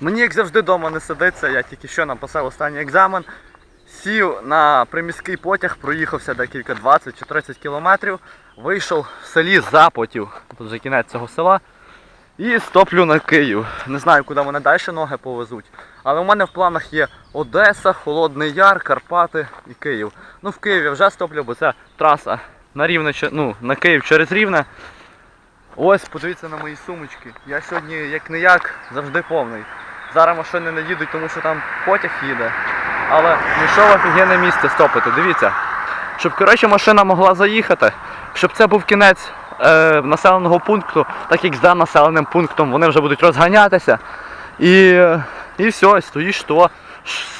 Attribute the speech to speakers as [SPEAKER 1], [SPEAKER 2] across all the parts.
[SPEAKER 1] Мені як завжди вдома не сидиться, я тільки що написав останній екзамен. Сів на приміський потяг, проїхався декілька 20 чи 30 кілометрів, вийшов в селі Запотів, тут вже кінець цього села, і стоплю на Київ. Не знаю, куди мене далі ноги повезуть. Але у мене в планах є Одеса, Холодний Яр, Карпати і Київ. Ну в Києві вже стоплю, бо це траса на Рівне, ну, на Київ через Рівне. Ось, подивіться на мої сумочки. Я сьогодні як не як завжди повний. Зараз машини не їдуть, тому що там потяг їде. Але знайшов офігенне місце стопити. Дивіться. Щоб коротше машина могла заїхати, щоб це був кінець е, населеного пункту, так як за населеним пунктом вони вже будуть розганятися. І, і все, стоїш то,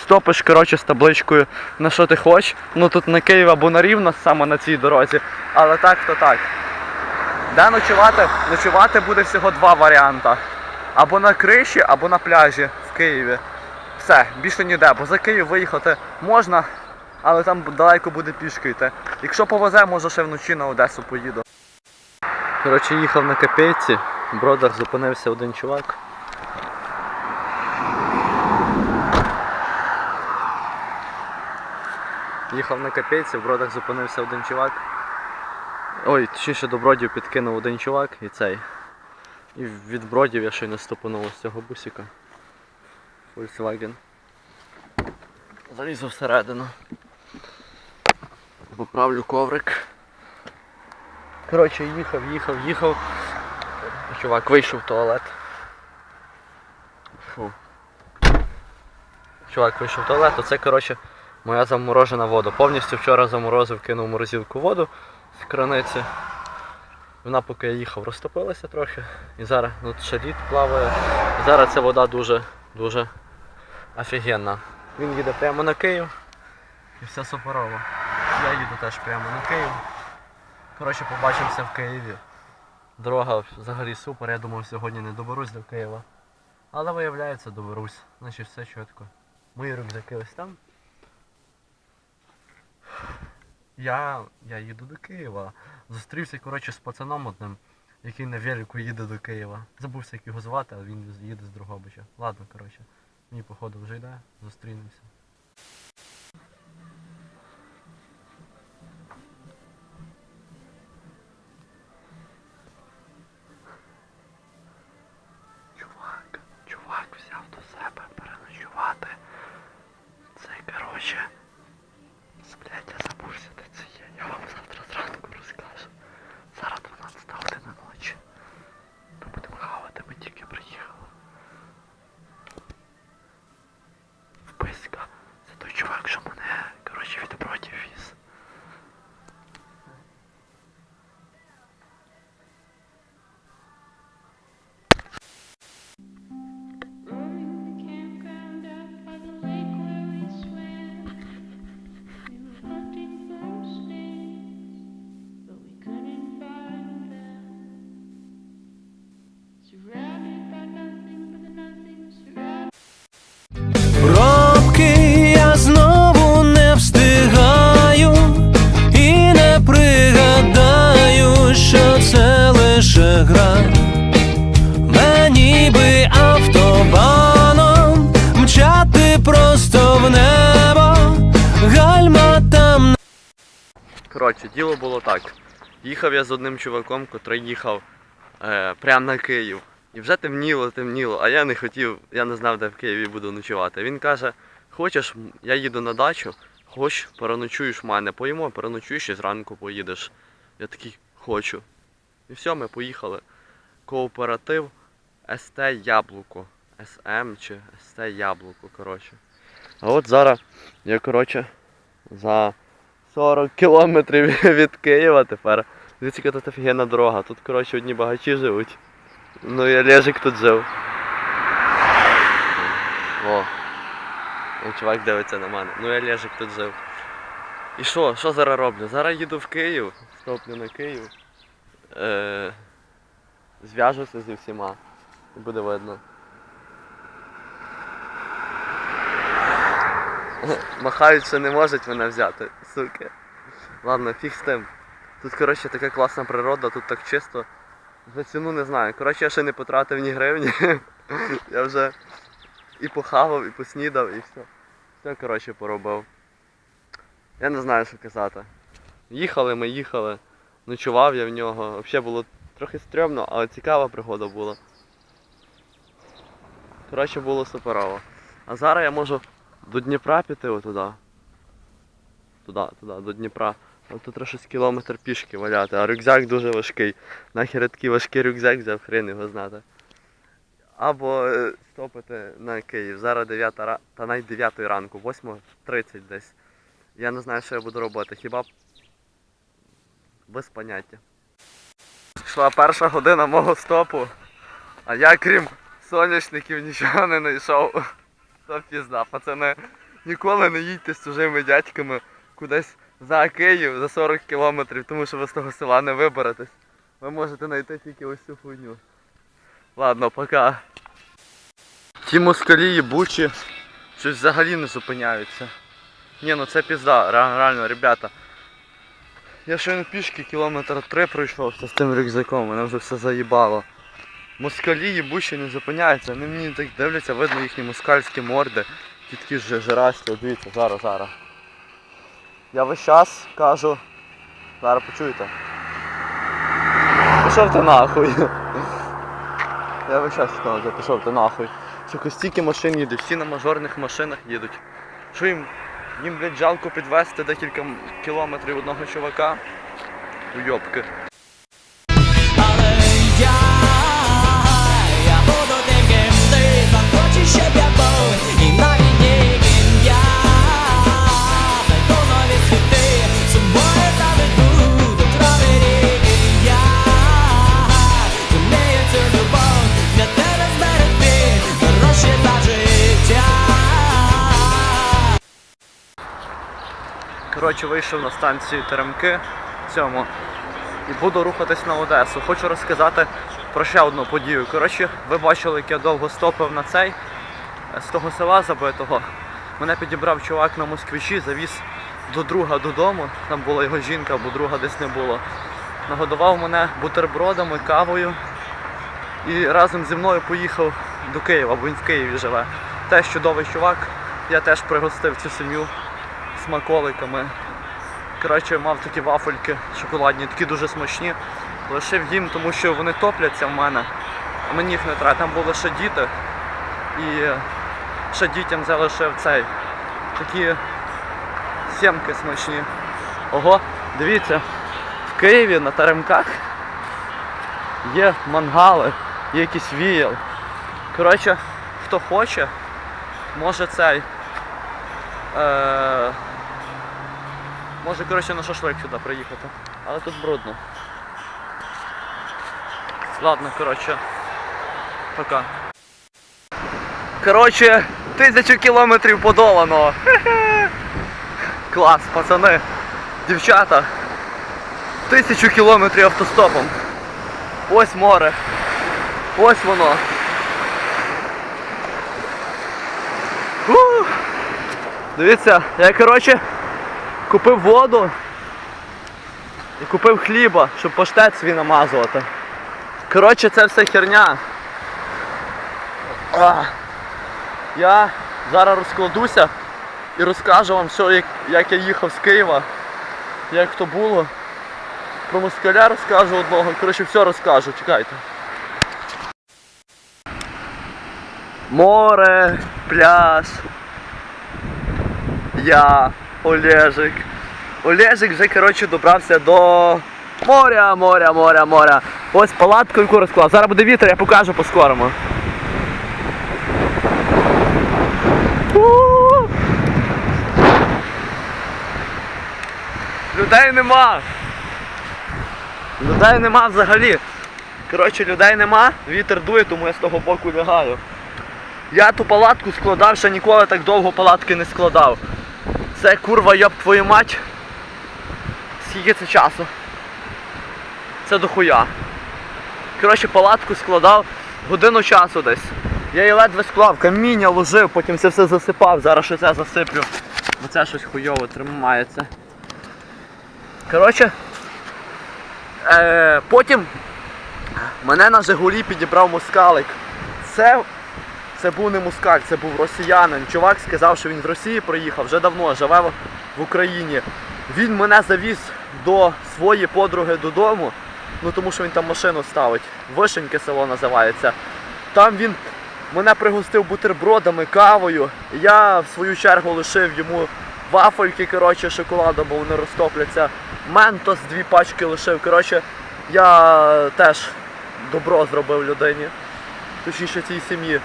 [SPEAKER 1] стопиш коротше, з табличкою на що ти хочеш. Ну тут на Київ або на Рівно, саме на цій дорозі. Але так то так. Де ночувати? Ночувати буде всього два варіанти. Або на криші, або на пляжі в Києві. Все, більше ніде, бо за Київ виїхати можна, але там далеко буде пішки йти. Якщо повезе, може ще вночі на Одесу поїду. Коротше, їхав на копійці, в бродах зупинився один чувак. Їхав на копійці, в бродах зупинився один чувак. Ой, точніше до бродів підкинув один чувак і цей. І від бродів я щойно стопанув з цього бусика. Volkswagen. Залізу всередину. Поправлю коврик. Коротше, їхав, їхав, їхав. Чувак вийшов в туалет. Фу. Чувак вийшов в туалет, оце, коротше, моя заморожена вода. Повністю вчора заморозив, кинув морозилку воду з краниці. Вона поки я їхав, розтопилася трохи. І зараз ну, ще лід плаває. Зараз ця вода дуже, дуже офігенна. Він їде прямо на Київ. І все суперово. Я їду теж прямо на Київ. Коротше, побачимося в Києві. Дорога взагалі супер, я думав сьогодні не доберусь до Києва. Але виявляється, доберусь. Значить все чітко. Мої рюкзаки ось там. Я, я їду до Києва. Зустрівся, коротше, з пацаном одним, який на велику їде до Києва. Забувся, як його звати, а він їде з Другобича. Ладно, коротше. Мені походу вже йде, зустрінемося. Коротше, діло було так. Їхав я з одним чуваком, котрий їхав е, прямо на Київ. І вже темніло, темніло, а я не хотів, я не знав, де в Києві буду ночувати. Він каже, хочеш, я їду на дачу, хоч переночуєш в мене, поїмо, переночуєш і зранку поїдеш. Я такий, хочу. І все, ми поїхали. Кооператив СТ Яблуко. СМ чи СТ Яблуко, коротше. А от зараз я, коротше, за 40 кілометрів від Києва тепер. Дивіться, тут офігенна дорога. Тут, коротше, одні багачі живуть. Ну і Олежик тут жив. О. О, чувак дивиться на мене. Ну і Олежик тут жив. І що? Що зараз роблю? Зараз їду в Київ, стоплю на Київ. Е... Зв'яжуся зі всіма. І буде видно. Махають, не можуть мене взяти, суки. Ладно, фіг з тим. Тут, коротше, така класна природа, тут так чисто. За ціну не знаю. Коротше, я ще не потратив ні гривні. я вже і похавав, і поснідав, і все. Все, коротше, поробив. Я не знаю, що казати. Їхали ми, їхали. Ночував я в нього. Взагалі було трохи стрьомно, але цікава пригода була. Коротше, було суперово. А зараз я можу до Дніпра піти отуди. Туди, туди, до Дніпра. От тут треба щось кілометр пішки валяти, а рюкзак дуже важкий. Нахер такий важкий рюкзак взяв, хрен його знати. Або е, стопити на Київ. Зараз 9 ра... та навіть 9 ранку, 8.30 десь. Я не знаю, що я буду робити. Хіба без поняття. Йшла перша година мого стопу, а я крім соняшників нічого не знайшов. То пізда, пацани. Ніколи не їдьте з чужими дядьками кудись за Київ за 40 кілометрів, тому що ви з того села не виберетесь. Ви можете знайти тільки ось цю хуйню. Ладно, пока. Ті москалі бучі щось взагалі не зупиняються. Ні, ну це пізда, реально, ребята. Я щойно пішки кілометр три пройшовся з тим рюкзаком, мене вже все заїбало. Москалі їбучі не зупиняються, вони мені так дивляться, видно їхні москальські морди. Ті такі ж жирасті, дивіться, зараз, зараз. Я весь час кажу. Зараз почуєте. Пішов ти нахуй. Я весь час кажу, пішов ти нахуй. Сука, стільки машин їде, всі на мажорних машинах їдуть. Що їм, їм, блядь, жалко підвезти декілька кілометрів одного чувака? Уйобки. Коротше, вийшов на станцію Теремки цьому і буду рухатись на Одесу. Хочу розказати про ще одну подію. Коротше, ви бачили, як я довго стопив на цей е, з того села забитого. Мене підібрав чувак на москвичі, завіз до друга додому. Там була його жінка, бо друга десь не було. Нагодував мене бутербродами, кавою і разом зі мною поїхав до Києва, бо він в Києві живе. Теж чудовий чувак. Я теж пригостив цю сім'ю смаколиками. Коротше, мав такі вафельки шоколадні, такі дуже смачні. Лишив їм, тому що вони топляться в мене, а мені їх не треба. Там були ще діти. І ще дітям залишив цей. Такі сімки смачні. Ого, дивіться, в Києві на Теремках є мангали, є якийсь віял. Коротше, хто хоче, може цей. Е, може, коротше, на шашлик сюди приїхати. Але тут брудно. Ладно, коротше. Пока. Коротше, тисячу кілометрів подолано. Клас, пацани. Дівчата. Тисячу кілометрів автостопом. Ось море. Ось воно. Дивіться, я коротше купив воду і купив хліба, щоб паштет свій намазувати. Коротше, це все херня. А, я зараз розкладуся і розкажу вам все, як, як я їхав з Києва, як то було. Про москаля розкажу одного. Коротше, все розкажу, чекайте. Море, пляж. Я, Олежик. Олежик вже, коротше, добрався до моря, моря, моря, моря. Ось палатку, яку розклав. Зараз буде вітер, я покажу по-скорому. Людей нема. Людей нема взагалі. Коротше, людей нема, вітер дує, тому я з того боку лягаю. Я ту палатку складав, ще ніколи так довго палатки не складав. Це курва йоб твою мать. Скільки це часу? Це дохуя. Коротше, палатку складав годину часу десь. Я її ледве склав, каміння ложив, потім це все засипав, зараз ще це засиплю. Бо це щось хуйово тримається. Коротше. Е, потім мене на Жигулі підібрав москалик. Це це був не мускаль, це був росіянин. Чувак сказав, що він з Росії приїхав, вже давно живе в- Україні. Він мене завіз до своєї подруги додому, ну тому що він там машину ставить. Вишеньке село називається. Там він мене пригостив бутербродами, кавою. Я в свою чергу лишив йому вафельки, коротше, шоколаду, бо вони розтопляться. Ментос дві пачки лишив. Коротше, я теж добро зробив людині. Точніше цій сім'ї.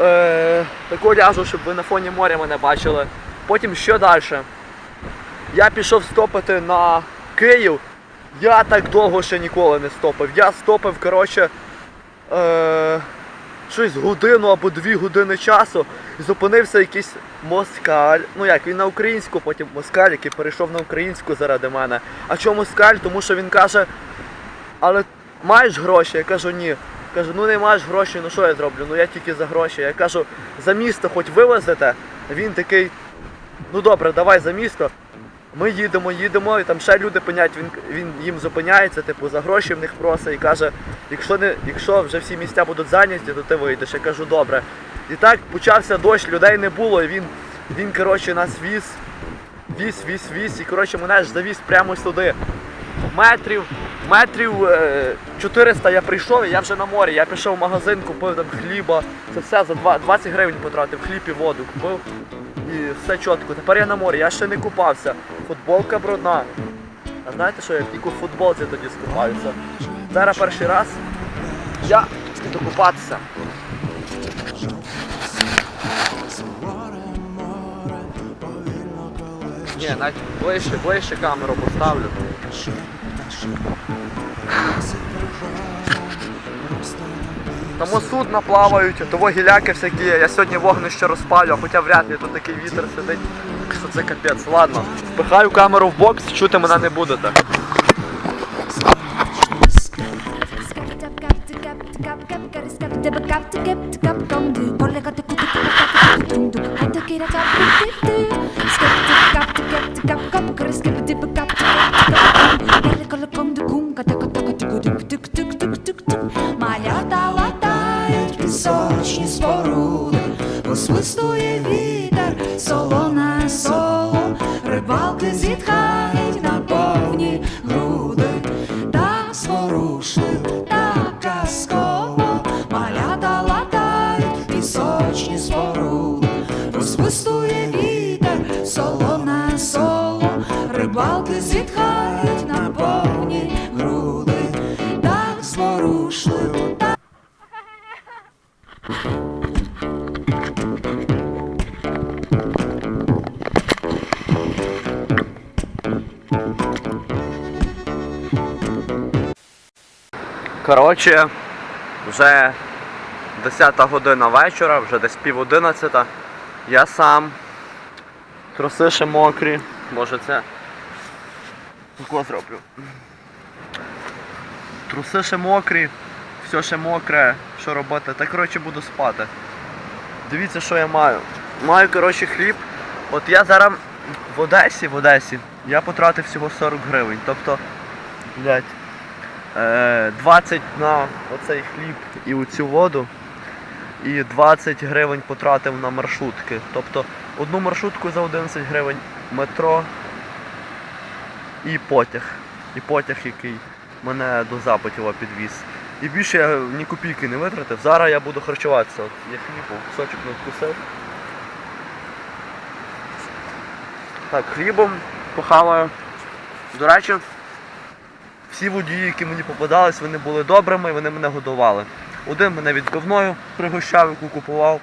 [SPEAKER 1] Е, таку ляжу, щоб ви на фоні моря мене бачили. Потім що далі? Я пішов стопити на Київ. Я так довго ще ніколи не стопив. Я стопив, коротше, е, щось годину або дві години часу. І зупинився якийсь москаль. Ну як, він на українську, потім москаль, який перейшов на українську заради мене. А чому москаль? Тому що він каже, але маєш гроші? Я кажу, ні. Кажу, ну не маєш грошей, ну що я зроблю? Ну я тільки за гроші. Я кажу, за місто хоч вивезете. Він такий, ну добре, давай за місто. Ми їдемо, їдемо, і там ще люди пенять, він, він їм зупиняється, типу, за гроші в них просить і каже, якщо не, якщо вже всі місця будуть зайняті, то ти вийдеш. Я кажу, добре. І так почався дощ, людей не було, і він, він коротше, нас віз, віз, віз, віз, і коротше мене ж завіз прямо сюди. Метрів, метрів е, 400 я прийшов, я вже на морі. Я пішов в магазин, купив там хліба. Це все за 20 гривень потратив, хліб і воду купив. І все чітко. Тепер я на морі, я ще не купався. Футболка брудна. А знаєте що, я тільки в футболці тоді скупаюся. Зараз перший раз я буду купатися. Ні, навіть ближче, ближче камеру поставлю. Тому судна плавають, того гіляки всякі. Я сьогодні вогнище розпалю, хоча вряд ли тут такий вітер сидить. Що це капець. Ладно. Пихаю камеру в бокс, чути мене не будете.
[SPEAKER 2] Посвистує вітер, солоне соло, рибалки зітхають на повні груди, так зворушливо, так казково, малята латають пісочні споруди, посвистує вітер, солоне соло, рибалки зітхають
[SPEAKER 1] Коротше, вже 10 година вечора, вже десь пів одинадцята. Я сам. Троси ще мокрі. Може це. Тако зроблю. Труси ще мокрі, все ще мокре, що робити? Та коротше буду спати. Дивіться, що я маю. Маю, коротше, хліб. От я зараз в Одесі, в Одесі, я потратив всього 40 гривень. Тобто, блядь, 20 на оцей хліб і оцю воду. І 20 гривень потратив на маршрутки. Тобто одну маршрутку за 11 гривень, метро і потяг. І потяг, який мене до Запотєва підвіз. І більше я ні копійки не витратив. Зараз я буду харчуватися. От я хліб, кусочок не вкусив. Так, хлібом похаваю. До речі, всі водії, які мені попадались, вони були добрими вони мене годували. Один мене відбивною пригощав, яку купував.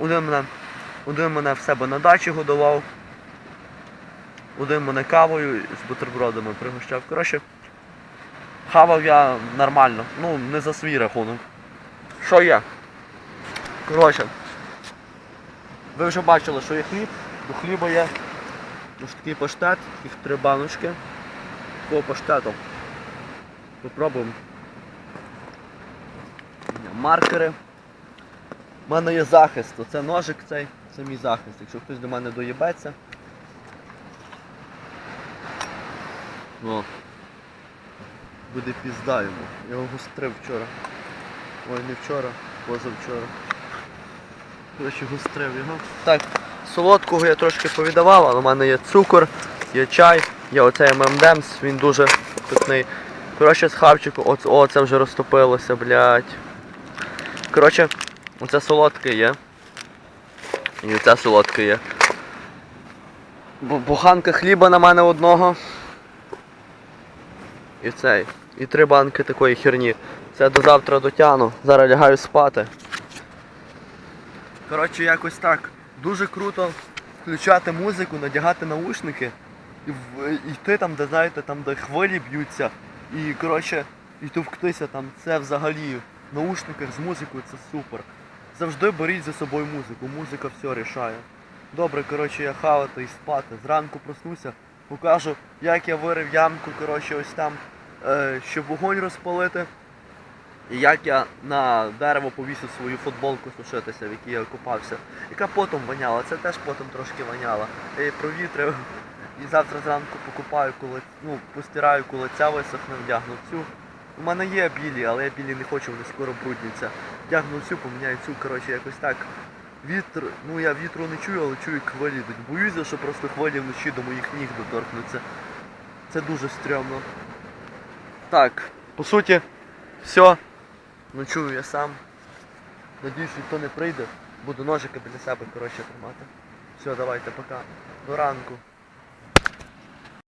[SPEAKER 1] Один мене, один мене в себе на дачі годував. Один мене кавою з бутербродами пригощав. Коротше, хавав я нормально. Ну, не за свій рахунок. Що є? Коротше. Ви вже бачили, що є хліб. До хліба є ось такий паштет, їх три баночки. Такого паштету. Попробуємо. Маркери. У мене є захист. Оце ножик цей, це мій захист. Якщо хтось до мене доїбеться. О. Буде пізда йому. Я його гострив вчора. Ой, не вчора. позавчора. Коротше, гострив його. Так, солодкого я трошки повідавав, але в мене є цукор, є чай, є оцей ММДемс, він дуже питний. Коротше, з хавчику, о, о, це вже розтопилося, блядь. Коротше, оце солодке є. І оце солодке є. Бу- Буханка хліба на мене одного. І цей. І три банки такої херні. Це до завтра дотягну. Зараз лягаю спати. Коротше, якось так. Дуже круто включати музику, надягати наушники йти там, де знаєте, там де хвилі б'ються. І коротше, і товктися там. Це взагалі в наушниках з музикою це супер. Завжди беріть за собою музику, музика все рішає. Добре, коротше, я хавати і спати. Зранку проснуся, покажу, як я вирив ямку, коротше, ось там, е, щоб вогонь розпалити. І як я на дерево повісив свою футболку сушитися, в якій я купався. Яка потом воняла, це теж потом трошки воняла. Я її провітрив. І завтра зранку покупаю, коли ну, постираю, коли ця висохне, вдягну цю. У мене є білі, але я білі не хочу, вони скоро брудняться. Вдягну цю, поміняю цю, коротше, якось так. Вітер, ну я вітру не чую, але чую як хвилі. Боюся, що просто хвилі вночі до моїх ніг доторкнуться. Це дуже стрьомно. Так, по суті, все. Ночую я сам. Надіюсь, ніхто не прийде. Буду ножика біля себе, коротше, тримати. Все, давайте, пока. До ранку.